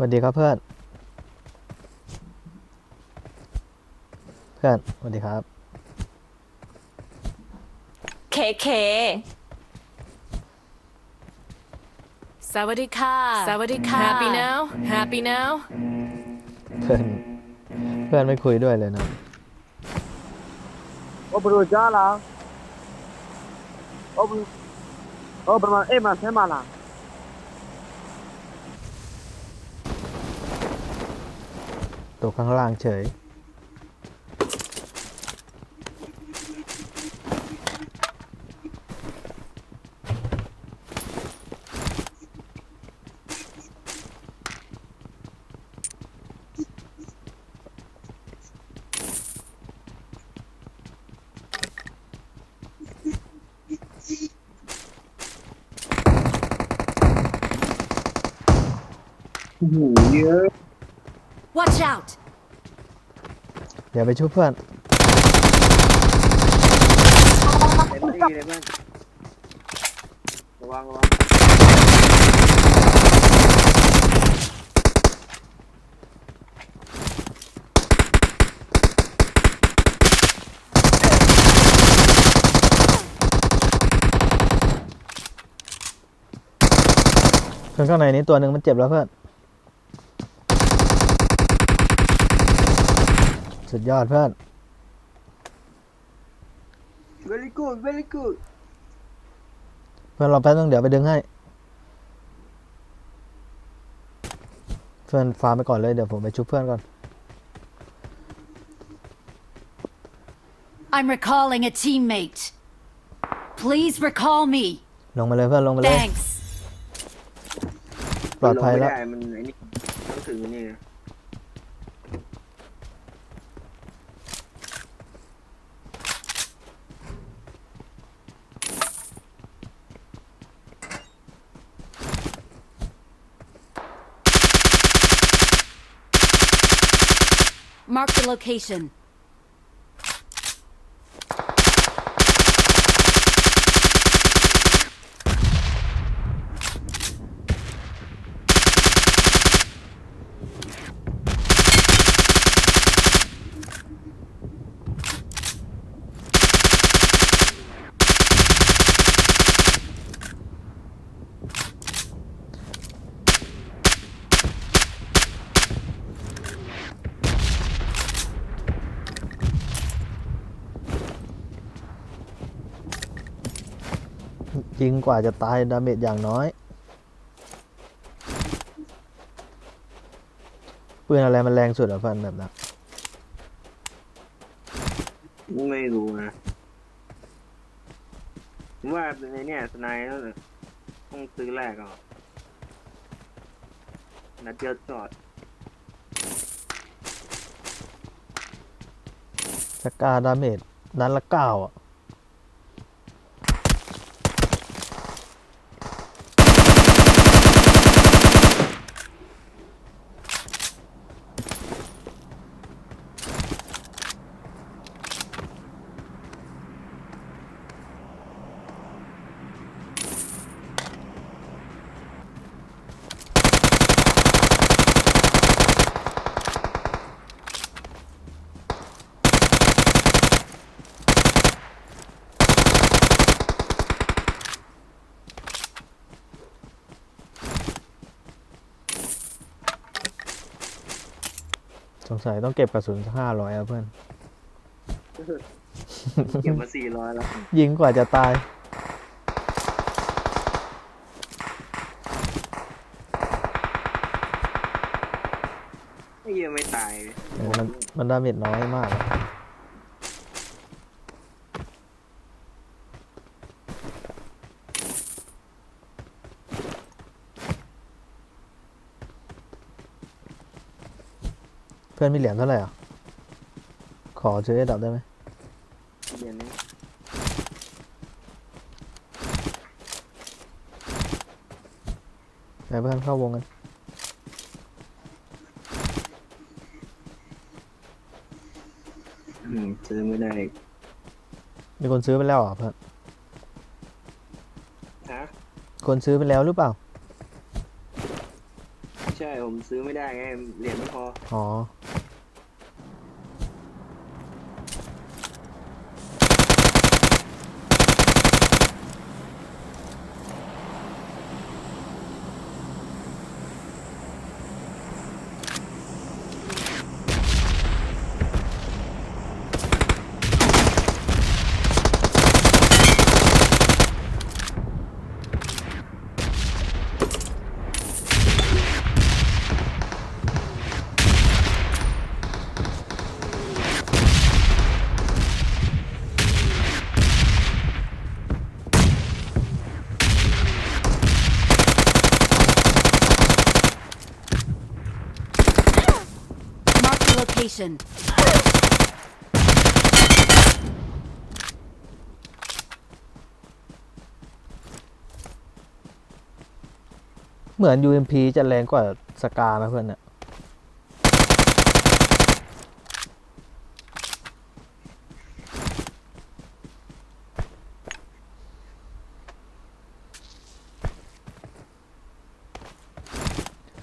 วัสดีครับเพื่อน เพื่อนสวัสดีครับ เคเคสวัสดีค่ะสวัสดีค่ะ Happy now Happy now เพื่อน เพื่อนไม่คุยด้วยเลยนะ O bro jala. O bro. O bro ma eh ma se ตัวข้างล่างเฉย โอ้โหเยอะ Watch out เดี๋ยวไปช่วยเพื่อน เต็มที่เลยเพื่อนระวังระวังเพื่อนข้างในนี้ตัวหนึ่งมันเจ็บแล้วเพื่อน สุดยอดเพื่อน very good very good เพื่อนรอแป๊บนึงเดี๋ยวไปดึงให้ เพื่อนฟาร์มไปก่อนเลยเดี๋ยวผมไปชุบเพื่อนก่อน I'm recalling a teammate. Please recall me. ลงมาเลยเพื่อนลงมาเลย Thanks. ปลอดภัยแล้วไม่ได้มัน Mark the location. ยิงกว่าจะตายดาเมจอย่างน้อยปืนอะไรมันแรงสุดอะเพื่อนแบบนั้นไม่รู้นะผมว่าในเนี่ยสไนด์ต้องต้องซื้อแรกก่อนนัดเดียวจอดสกาดาเมจนั้นละเก้าอะ สงสัยต้องเก็บกระสุนสักห้าร้อยอะเพื่อน เก็บมาสี่ร้อยแล้ว ยิงกว่าจะตายไอ้เหี้ยังไม่ตายเออมันมันดาเมจน้อยมาก พื่อนมีเหรียญเท่าไหร่อะ ขอซื้อไอ้ดับได้ไหมเดี๋ยวนี้ไปเพื่อนเข้าวงกัน อืมซื้อไม่ได้มีคนซื้อไปแล้วเหรอะเพื่อน ฮะคนซื้อไปแล้วหรือเปล่าใใช่ผมซื้อไม่ได้ไงเหรียญไม่พอ อ๋อ location. เหมือน UMP จะแรงกว่าสกานะเพื่อนเนี่ย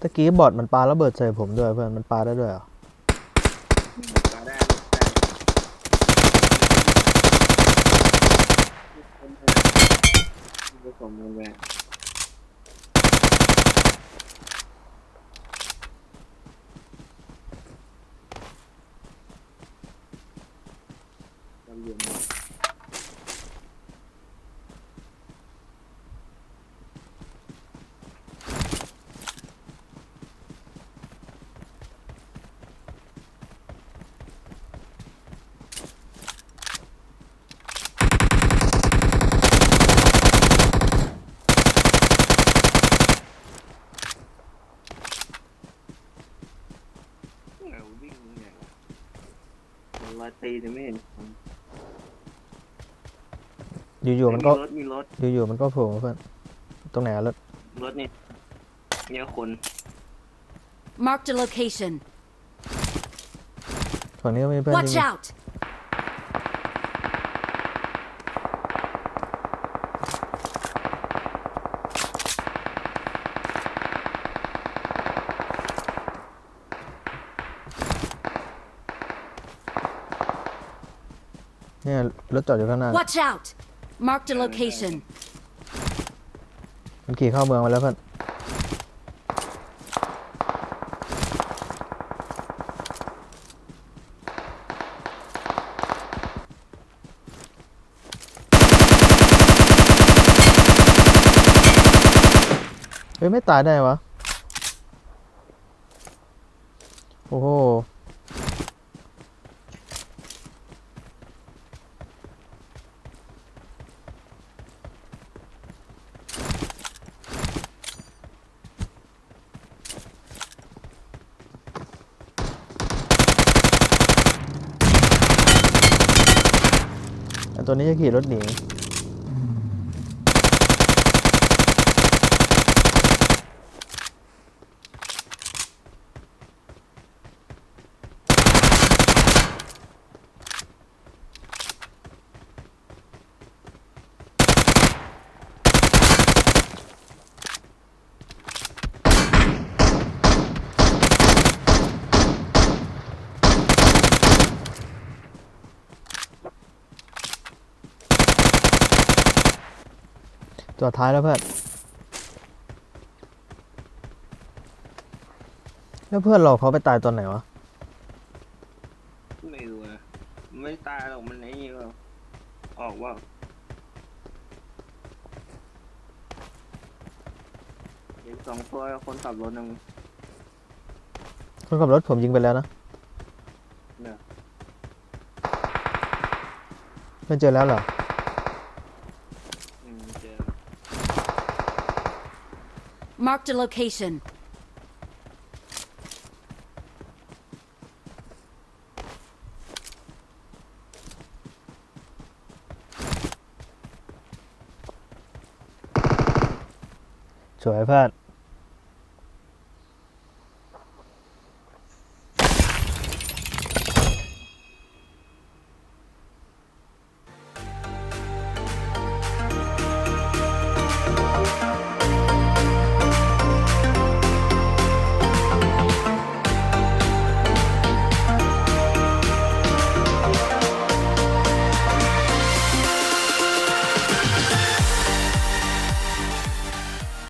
ตะกี้บอทมันปาระเบิดใส่ผมด้วยเพื่อน มันปาได้ด้วยเหรอ มาได้ ได้ผสมกันไปจำเรียนมา เงาวิ่งไงวะ มันลอยตีแต่ไม่เห็นคนอยู่ๆมันก็รถมีรถอยู่ๆมันก็โผล่มาเพื่อนตรงไหนอะรถรถนี่เนี่ยคน Marked a location. ฝั่งนี้ก็มีเพื่อน Watch ที่ out! เนี่ย รถจอดอยู่ข้างหน้า Watch out! Marked a location. มันขี่เข้าเมืองมาแล้วเพื่อนเฮ้ยไม่ตายได้วะ โอ้โห ตัวนี้จะขี่รถหนี ตัวท้ายแล้วเพื่อน แล้วเพื่อนเราเขาไปตายตอนไหนวะ ไม่รู้นะไม่ตายหรอกมันไอ้นี่หรอกออกว่าเห็นสองตัวคนขับรถนึงคนขับรถผมยิงไปแล้วนะเนี่ยไม่เจอแล้วเหรออื Marked a location. สวยเพื่อน